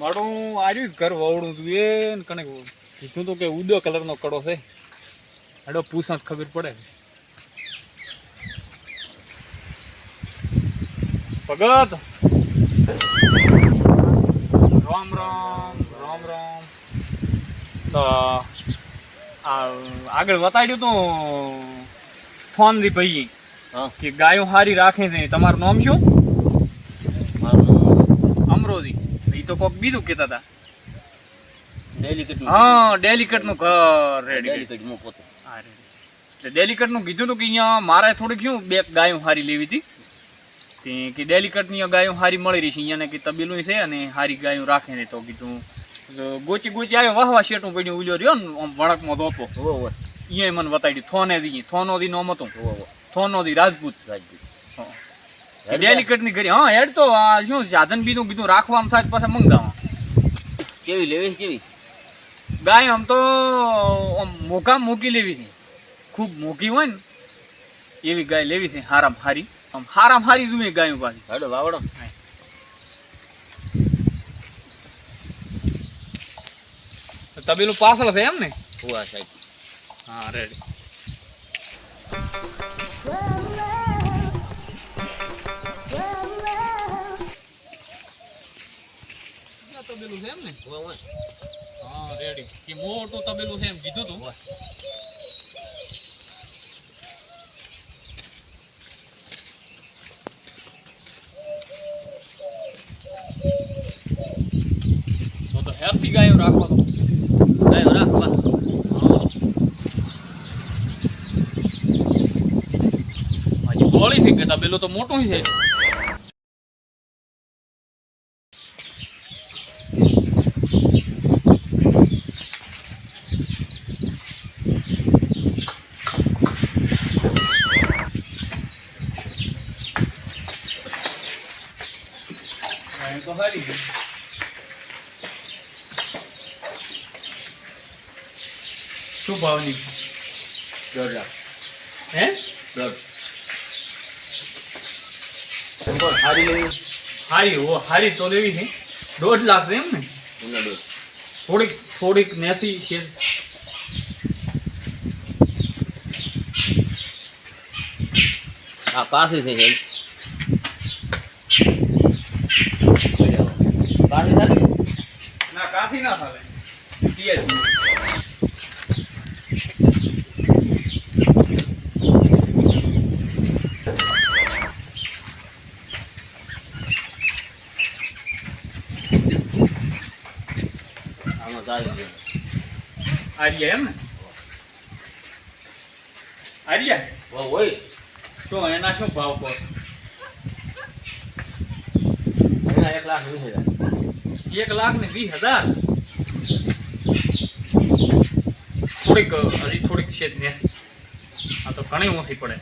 મારું આર્યું ઘર વવડું તું એ કને કીધું. તો કે ઉદો કલરનો કડો છે. એડો પૂછા જ ખબર પડે. ભગત! રામ રામ રામ રામ. તો આ આગળ બતાડ્યું તું ફોન દી ભાઈ કે ગાયો હારી રાખે છે તમારું નામ શું મારું અમરોજી એ તો કોક બીજું કહેતા હતા. ડેલિકેટ હા ડેલિકેટનું ઘર ડેલિકેટ હું પોતે એટલે ડેલિકેટનું કીધું હતું કે અહીંયા મારે થોડીક શું બે ગાયો હારી લેવી હતી. તે કે ડેલિકેટ ગાયો હારી મળી રહી છે અહીંયા કે તબેલું છે અને હારી ગાયો રાખે ને તો કીધું. ગોચી ગોચી આવ્યો વાહ વાહ શેટું પડ્યું ઉલ્યો રહ્યો ને આમ વળકમાં ધોપો. અહીંયા મને બતાડ્યું થોને દી થોનો દી નોમ હતું. થોનો દી રાજપૂત. રાજદૂત ડેલિકેટની કરી. હા હેડ તો આ શું સાધન બીજું કીધું રાખવા થાય પાછા મંગાવા કેવી લેવી કેવી? ગાય આમ તો મોકા મૂકી લેવી છે. ખૂબ મોકી હોય ને એવી ગાય લેવી છે હારામ હારી. આમ હારામ હારી જોઈએ ગાયો પાછી. હેડો વાવડો. તબેલું પાછળ છે એમ ને? હોવા સાહેબ. હા રેડી ને હા મોટું તબેલું એમ કીધું તું તો હેરથી ગાયો રાખવા તો ગાયો રાખવા હજી ગોળી થઈ કે તબેલું તો મોટું છે. છે. શું ભાવની દોઢ લાખ. હે? દોઢ. હારી લેવી. હારી હો હારી તો લેવી છે. દોઢ લાખ છે એમ ને? થોડીક થોડીક નેસી છે. હા પાસે થઈ પાછી થાય ના કાફી ના ચાલી જાય આર્યા એમ ને? આર્યા? વો હોય શું એના શું ભાવ કહો? એના એક લાખ વીસ હજાર. એક લાખ ને વીસ હજાર. થોડીક, હજી થોડીક છે જ નેસી આ તો ઘણી ઓછી પડે.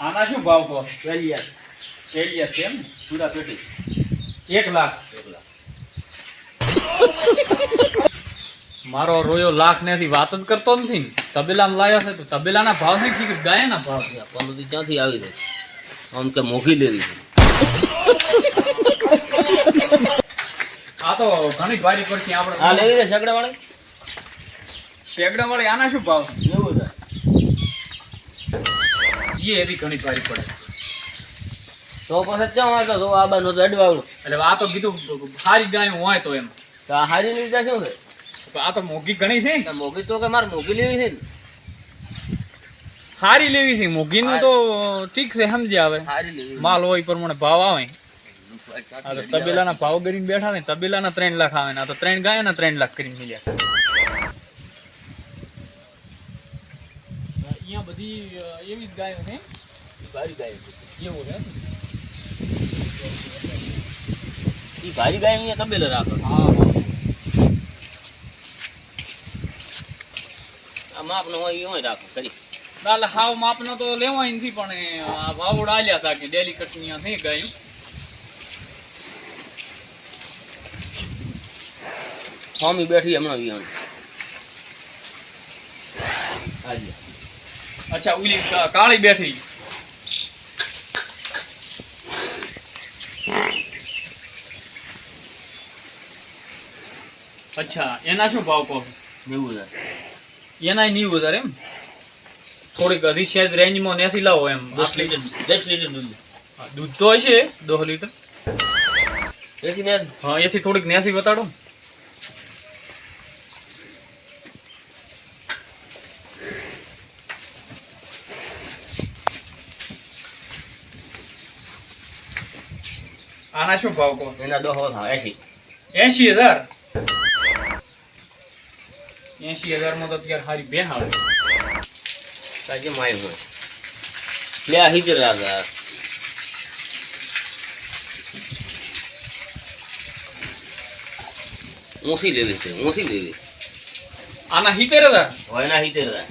આના શું ભાવ કહો? ચાલ્યા એલિયા છે એમ ને? પૂરા પેટી. એક લાખ. એક લાખ. મારો રોયો લાખ નથી વાત જ કરતો નથી ને. તબેલામાં લાયો છે તો તબેલાના ભાવ નથી છે કે ગાયના ભાવ છે? પંદર ક્યાંથી આવી જાય આમ કે મોઘી લેવી આ તો ઘણી ભારી પડશે પડશે આ આપણે લેવી છે સગડા વાળી સગડા વાળી આના શું ભાવ? એવું છે. એ એવી ઘણી ભારી પડે. તો પછી ક્યાં હોય તો આ બાનો તો અડવાવડું એટલે આ તો કીધું સારી ગાય હોય તો એમ. તો આ હારી લીધા શું છે? તો આ તો મોઘી ઘણી છે. ને મોઘી તો કે મારે મોઘી લેવી છે ને. સારી લેવી છે. મોંઘીનું તો ઠીક છે સમજી આવે હારી માલ હોય એ પ્રમાણે ભાવ આવે. આ તો તબેલાના ભાવ કરીને બેઠા ને તબેલાના ત્રણ લાખ આવે ને આ તો ત્રણ ગાયના ત્રણ લાખ કરીને મળ્યા અહીંયા બધી એવી જ ગાયો છે. ભારી ગાય એવું છે ભારી ગાય અહીંયા તબેલે રાખો. આ માપનો હોય એ હોય રાખો કરી. દાલ હાવ માપનો તો લેવાય નથી પણ આ વાવડ આલ્યા હતા કે ડેલી કટની નહીં ગાયું. સ્વામી બેઠી હમણાં વિયાણ અચ્છા ઉલી કાળી બેઠી. અચ્છા એના શું ભાવ કહો? નેવું હજાર. એના નેવું હજાર એમ? થોડીક રિસેજ રેન્જમાં નથી લાવો એમ. દસ લીટર દસ લીટર દૂધ. દૂધ તો હશે દસ લીટર. એથી ને હા એથી થોડીક ન્યાથી બતાડો. આના શું ભાવ કહો? એના દો હો એસી એસી હજાર? એસી હજારમાં તો અત્યારે સારી બે આવે. તાજે માય હોય. લે આ હિજર રાજા ઓછી લેવી છે ઓછી લેવી. આના સિત્તેર હજાર? હોય ના હિજર. રાજા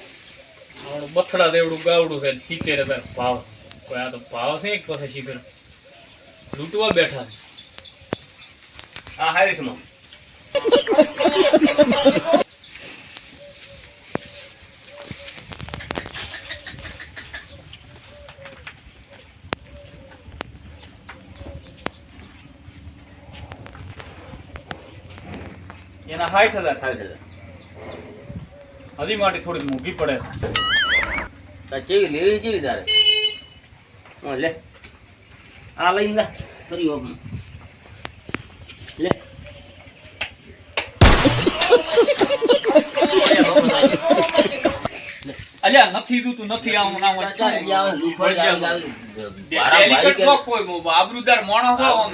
આવડું બથડા દેવડું ગાવડું છે સિત્તેર હજાર. ભાવ. કોઈ આ તો ભાવ છે એક પાસે શિખર લૂંટવા બેઠા છે. આ હારીસમાં એના સાઠ હજાર. હારી હજી માટે થોડીક મોંઘી પડે કેવી લેવી કેવી તારે? લે. આ લઈને લે ફરી ઓપન લે. અલ્યા નથી દૂતું નથી આવું ના આવું. ડેલીકેટ શોખ કોઈ બહુ. આબરૂદાર મોણો હો, આમ,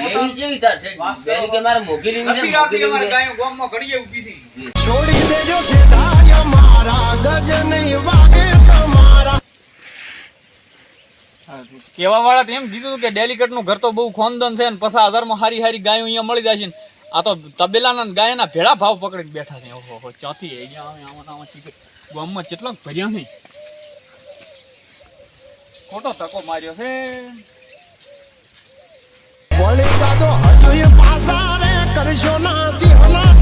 લેવી કેવી તાર છે બેની કે મારે મોગી લીને નથી રાખી અમારે લેવી છે. ગાયો ઘડીએ ઊભી થી છોડી દેજો સીધાય મારા ગજ નહીં વાગે તમારા કેવા વાળા તો એમ કીધું કે ડેલિકેટનું ઘર તો બહુ ખોનદન છે ને પચાસ ધર્મ હારી હારી ગાયો અહીંયા મળી જાય છે ને આ તો તબેલાના ગાયના ભેળા ભાવ પકડીને બેઠા છે. ઓહો ચોથી એ ગયા આમાં આમાં ચીકુ. ગામમાં કેટલો ભર્યા નહીં ખોટો તકો માર્યો છે. બોલી દાદો હજુ પાસા રે કરશો ના સિંહના